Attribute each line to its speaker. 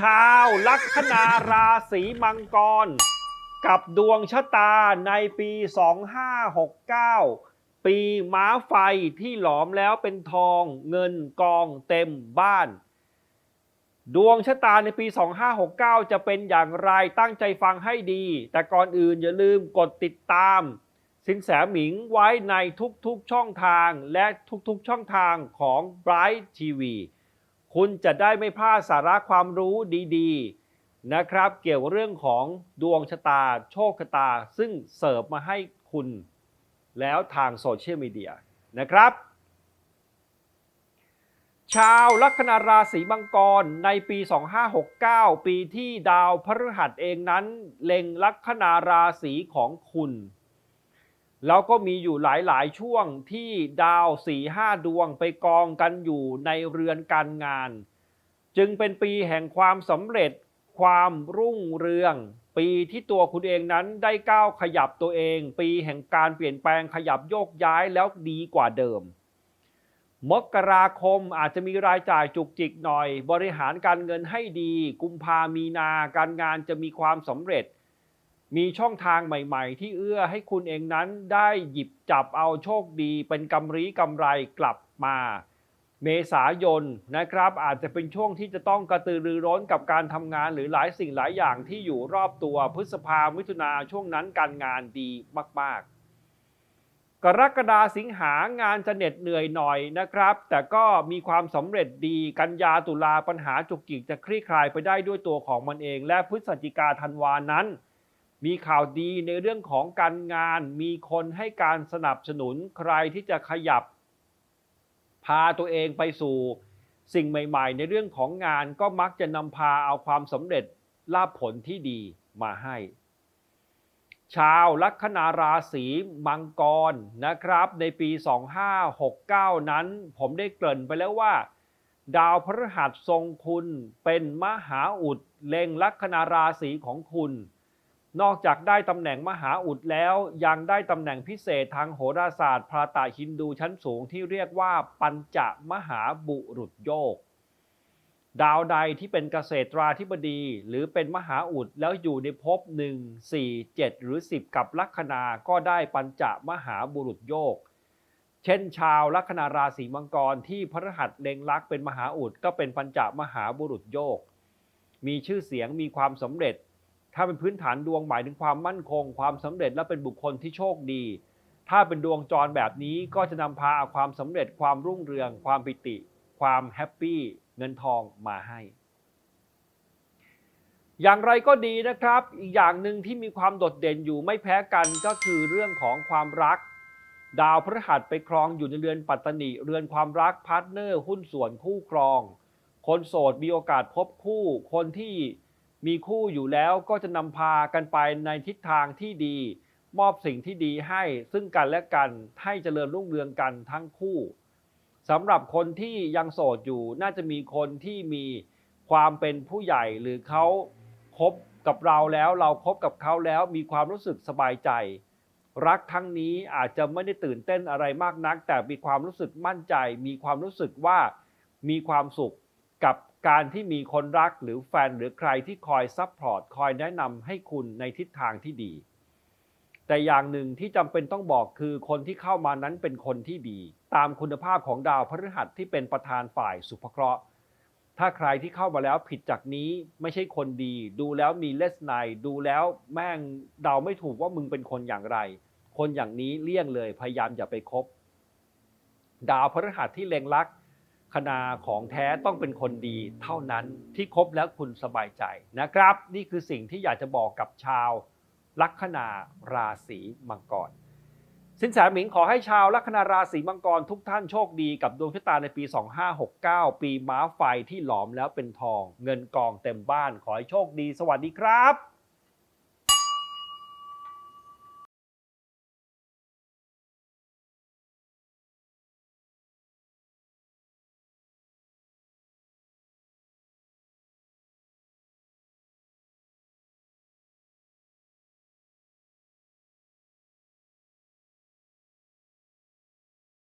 Speaker 1: ชาวลัคนาราศีมังกร กับดวงชะตาในปี 2569 ปีม้าไฟที่หลอมแล้วเป็นทองเงินกองเต็มบ้าน ดวงชะตาในปี 2569 จะเป็นอย่างไรตั้งใจฟังให้ดี แต่ก่อนอื่นอย่าลืมกดติดตาม สินแสหมิงไว้ในทุกๆช่องทางและทุกๆช่องทางของ Bright TV คุณจะได้ไม่พลาดสาระความรู้ดีๆนะครับ เกี่ยวกับเรื่องของดวงชะตา โชคชะตา ซึ่งเสิร์ฟมาให้คุณแล้วทางโซเชียลมีเดียนะครับ ชาวลัคนาราศีมังกรในปี 2569 ปีที่ดาวพฤหัสเองนั้น เล็งลัคนาราศีของคุณ แล้วก็มีอยู่หลายๆ ช่วงที่ดาว4ีห้าดวงไปกองกันอยู่ในเรือนการงาน จึงเป็นปีแห่งความสำเร็จ ความรุ่งเรือง ปีที่ตัวคุณเองนั้นได้ก้าวขยับตัวเอง ปีแห่งการเปลี่ยนแปลงขยับโยกย้ายแล้วดีกว่าเดิม มกราคมอาจจะมีรายจ่ายจุกจิกหน่อย บริหารการเงินให้ดี กุมภามีนาการงานจะมีความสำเร็จ มีช่องทางใหม่ๆ ที่เอื้อให้คุณเองนั้นได้หยิบจับเอาโชคดี เป็นกำรีกำไรกลับมา เมษายนนะครับ อาจจะเป็นช่วงที่จะต้องกระตือรือร้นกับการทำงานหรือหลายสิ่งหลายอย่างที่อยู่รอบตัวพฤษภามิถุนาช่วงนั้นการงานดีมาก ๆกรกฎาสิงหางานจะเหน็ดเหนื่อยหน่อยนะครับ แต่ก็มีความสำเร็จดีกันยาตุลาปัญหาจุกจิกจะคลี่คลายไปได้ด้วยตัวของมันเอง และพฤศจิกาธันวานั้น มีข่าวดีในเรื่องของการงาน มีคนให้การสนับสนุนใครที่จะขยับ พาตัวเองไปสู่สิ่งใหม่ ๆ ในเรื่องของงานก็มักจะนำพาเอาความสำเร็จลาภผลที่ดีมาให้ ชาวลัคนาราศีมังกรนะครับ ในปี 2569 นั้น ผมได้เกริ่นไปแล้วว่า ดาวพฤหัสทรงคุณเป็นมหาอุดเล็งลัคนาราศีของคุณ นอกจากได้ตำแหน่งมหาอุดแล้วยังได้ตำแหน่งพิเศษทางโหราศาสตร์พราตาฮินดูชั้นสูงที่เรียกว่าปัญจมหาบุรุษโยก ดาวใดที่เป็นเกษตราธิบดี หรือเป็นมหาอุดแล้วอยู่ในภพ1 4 7หรือ10กับลัคนาก็ได้ปัญจมหาบุรุษโยก เช่นชาวลัคนาราศีมังกรที่พระรหัสเล็งลักษ์เป็นมหาอุดก็เป็นปัญจมหาบุรุษโยก มีชื่อเสียงมีความสำเร็จ ถ้าเป็นพื้นฐานดวงหมายถึงความมั่นคง ความสำเร็จและเป็นบุคคลที่โชคดี ถ้าเป็นดวงจรแบบนี้ก็จะนำพาเอาความสำเร็จความรุ่งเรือง ความปิติ ความแฮปปี้เงินทองมาให้ อย่างไรก็ดีนะครับ อีกอย่างหนึ่งที่มีความโดดเด่นอยู่ไม่แพ้กันก็คือเรื่องของความรัก ดาวพฤหัสไปครองอยู่ในเรือนปัตตนิเรือนความรักพาร์ทเนอร์ หุ้นส่วนคู่ครอง คนโสดมีโอกาสพบคู่ คนที่ มีคู่อยู่แล้วก็จะนำพากันไปในทิศทางที่ดี มอบสิ่งที่ดีให้ซึ่งกันและกันให้เจริญรุ่งเรืองกันทั้งคู่สำหรับคนที่ยังโสดอยู่น่าจะมีคนที่มีความเป็นผู้ใหญ่หรือเขาคบกับเราแล้วเราคบกับเขาแล้วมีความรู้สึกสบายใจ รักทั้งนี้อาจจะไม่ได้ตื่นเต้นอะไรมากนัก แต่มีความรู้สึกมั่นใจ มีความรู้สึกว่ามีความสุข กับการที่มีคนรักหรือแฟนหรือใครที่คอยซัพพอร์ตคอยแนะนำให้คุณในทิศทางที่ดี แต่อย่างหนึ่งที่จำเป็นต้องบอกคือคนที่เข้ามานั้นเป็นคนที่ดี ตามคุณภาพของดาวพฤหัสที่เป็นประธานฝ่ายสุภเคราะห์ ถ้าใครที่เข้ามาแล้วผิดจากนี้ไม่ใช่คนดี ดูแล้วมีเลสไนดูแล้วแม่งเดาไม่ถูกว่ามึงเป็นคนอย่างไร คนอย่างนี้เลี่ยงเลยพยายามอย่าไปคบ ดาวพฤหัสที่เล็งลักษณ์ คณาของแท้ต้องเป็นคนดีเท่านั้นที่คบแล้วคุณสบายใจนะครับ นี่คือสิ่งที่อยากจะบอกกับชาวลัคนาราศีมังกร สินแสหมิงขอให้ชาวลัคนาราศีมังกรทุกท่านโชคดีกับดวงชะตาในปี 2569 ปีม้าไฟที่หลอมแล้วเป็นทอง เงินกองเต็มบ้านขอให้โชคดี สวัสดีครับ